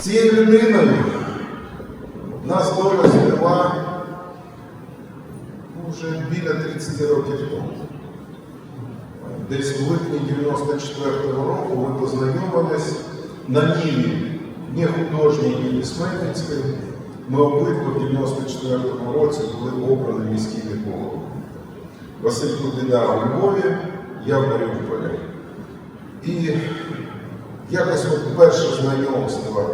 Цією людиною нас доля звела ну, вже біля 30 років тому. Десь в липні 94-го року ми познайомились на ніві не художній і письменницької. Ми обидва в 94-му році були обрані міськими головами. Василь Кудина у Львові, я в Маріуполі. І якось от перше знайомство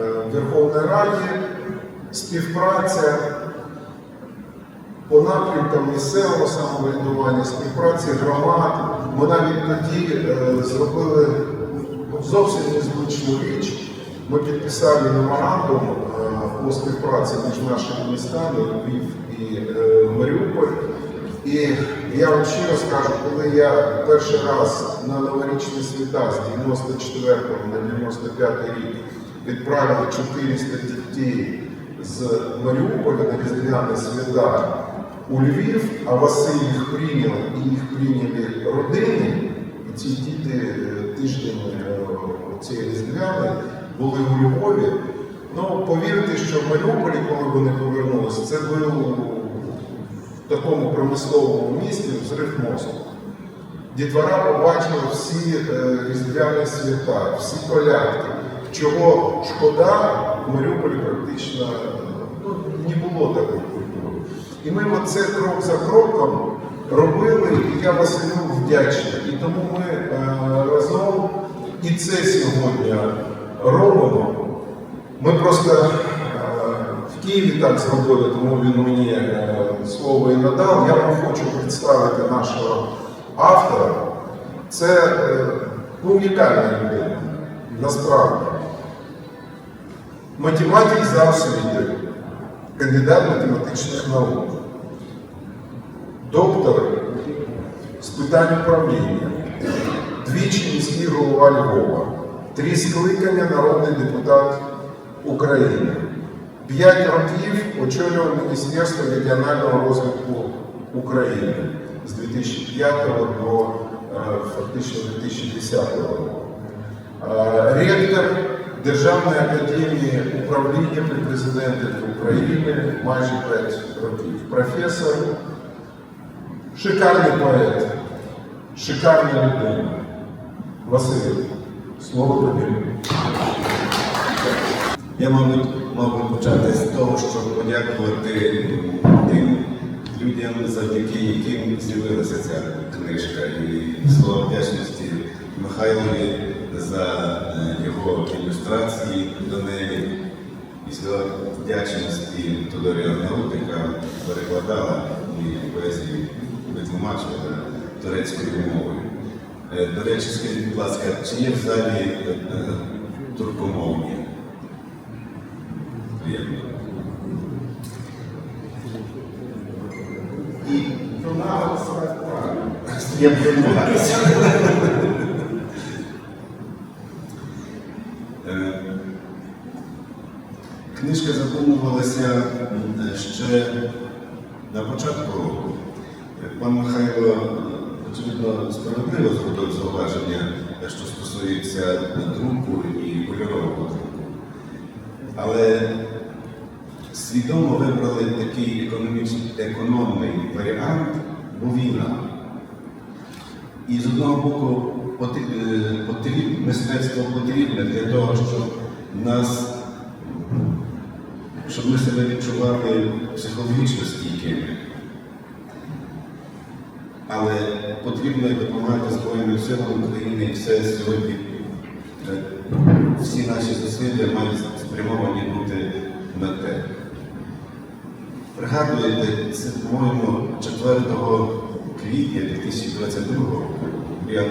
е, в Верховній Раді, співпраця по напрямкам місцевого самоврядування, співпраці громад. Ми навіть тоді е, зробили зовсім незвичну річ. Ми підписали меморандум е, по співпраці між нашими містами Львів і Маріуполь. І я вам щиро скажу, коли я перший раз на новорічні свята з 94 на 95 рік відправив 400 дітей з Маріуполя на різдвяні свята у Львів, а Василь їх прийняв і їх прийняли родини. І ці діти е, тиждень е, цієї різдвяни були у Львові. Ну, повірте, що в Маріуполі, коли вони повернулися, це був в такому промисловому місті взрив мозку. Дітвора побачила всі е, різдвяні свята, всі колядки, чого шкода в Маріуполі практично ну, не було такої культури. І ми оце крок за кроком робили, і я Василю вдячний. І тому ми е, разом і це сьогодні робимо. Ми просто е, в Києві так зробили, тому він мені е, слово і надав. Я вам хочу представити нашого автора. Це ну, унікальна людина, насправді. Математик за освітою, кандидат математичних наук, доктор з питань управління, двічі міський голова Львова, три скликання народний депутат України. П'ять років очолював Міністерство регіонального розвитку України з 2005 до е, фактично 2010 року. Е, Ректор Державної академії управління при президенті України майже 5 років. Професор, шикарний поет, шикарна людина. Василь, слово тобі. Я, мабуть, мав почати з того, щоб подякувати тим людям, завдяки яким з'явилася ця книжка. І слова вдячності Михайлові за е, його ілюстрації до неї. І слова вдячності Тодорі Арнаут, яка перекладала мої поезії, витлумачувала турецькою мовою. Е, До речі, скажіть, будь ласка, чи є в залі е, туркомовні? Я домагаюся. е, книжка задумувалася е, ще на початку року. Пан Михайло, е, очевидно, справедливо зробив зауваження, що стосується друку і кольорового друку. Але свідомо вибрали такий економічний економний варіант, бо війна. І з одного боку поти- е, мистецтво потрібне для того, щоб нас, щоб ми себе відчували психологічно стійкими. Але потрібно допомагати Збройним силам України і все сьогодні. е, Всі наші зусилля мають спрямовані бути на те. Пригадуєте, це, по-моєму, 4 квітня 2022 року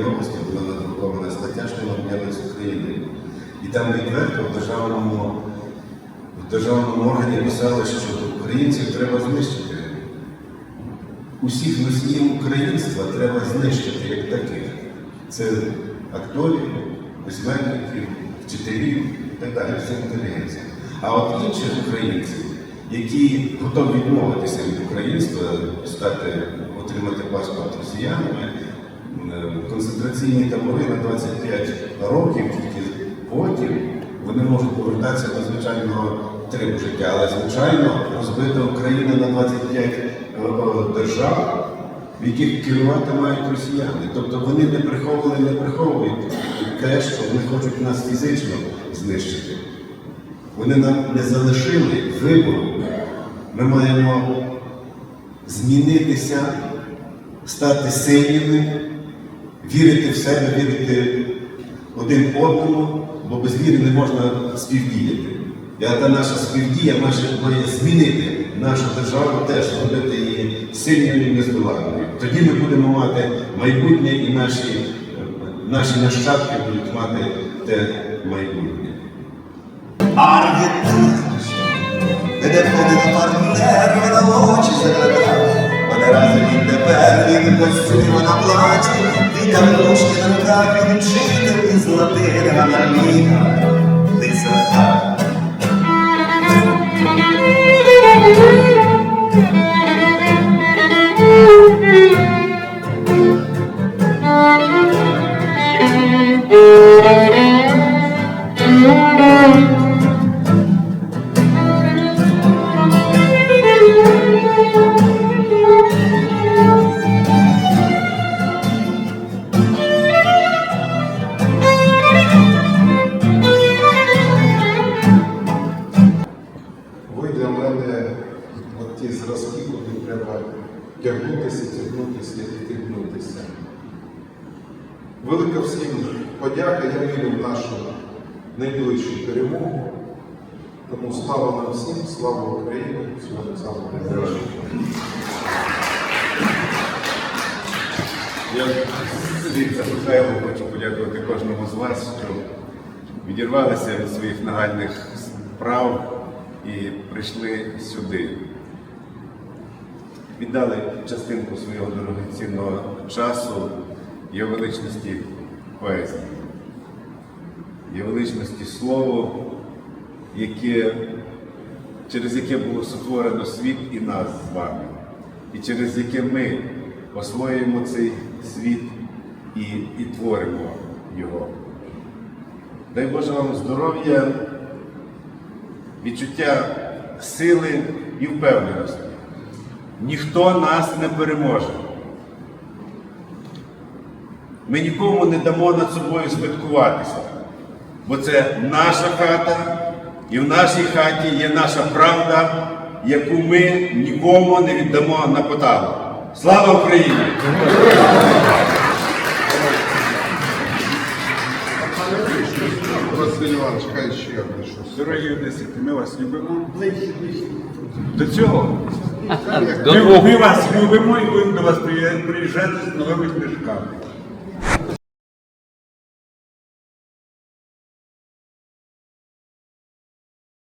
Новості була надрукована стаття, обняли з України. І там відверто в державному, в державному органі писали, що українців треба знищити. Усіх носіїв українства треба знищити як таких. Це акторів, письменників, вчителів і так далі, вся інтелігенція. А от інших українців, які готові відмовитися від українства, стати, отримати паспорт росіянами, е, концентраційні табори на 25 років, тільки потім вони можуть повертатися до звичайного типу життя. Але звичайно розбита Україна на 25 е, е, держав, в яких керувати мають росіяни. Тобто вони не приховували, не приховують те, що вони хочуть нас фізично знищити. Вони нам не залишили вибору. Ми маємо змінитися, стати сильними, вірити в себе, вірити один одному, бо без віри не можна співдіяти. І та наша співдія має, змінити нашу державу, теж зробити її сильною і нездоланною. Тоді ми будемо мати майбутнє і наші, наші нащадки будуть мати те майбутнє. Де ходить партнер, вона очі заглядав. Вони разом він тепер, він костюм, вона плаче. Вітер ручки на руках, він вчитель із латини, вона міга. Лиса Ви Велика всім подяка, я вірю в нашу найближчу перемогу. Тому слава нам всім, слава Україні, всього найкращого. Я Віктор Михайло хочу подякувати кожному з вас, що відірвалися від своїх нагальних справ і прийшли сюди. Віддали частинку свого дорогоцінного часу його величності поезії, його величності слово, яке, через яке було сотворено світ і нас з вами, і через яке ми освоюємо цей світ і, і творимо його. Дай Боже вам здоров'я, відчуття сили і впевненості. Ніхто нас не переможе. Ми нікому не дамо над собою спадкуватися, бо це наша хата, і в нашій хаті є наша правда, яку ми нікому не віддамо на поталу. Слава Україні! Василь Іванович, хай ще одне щось. Дорогі одесити, ми вас любимо. До цього. Ми, ми вас любимо і будемо до вас приїжджати з новими книжками.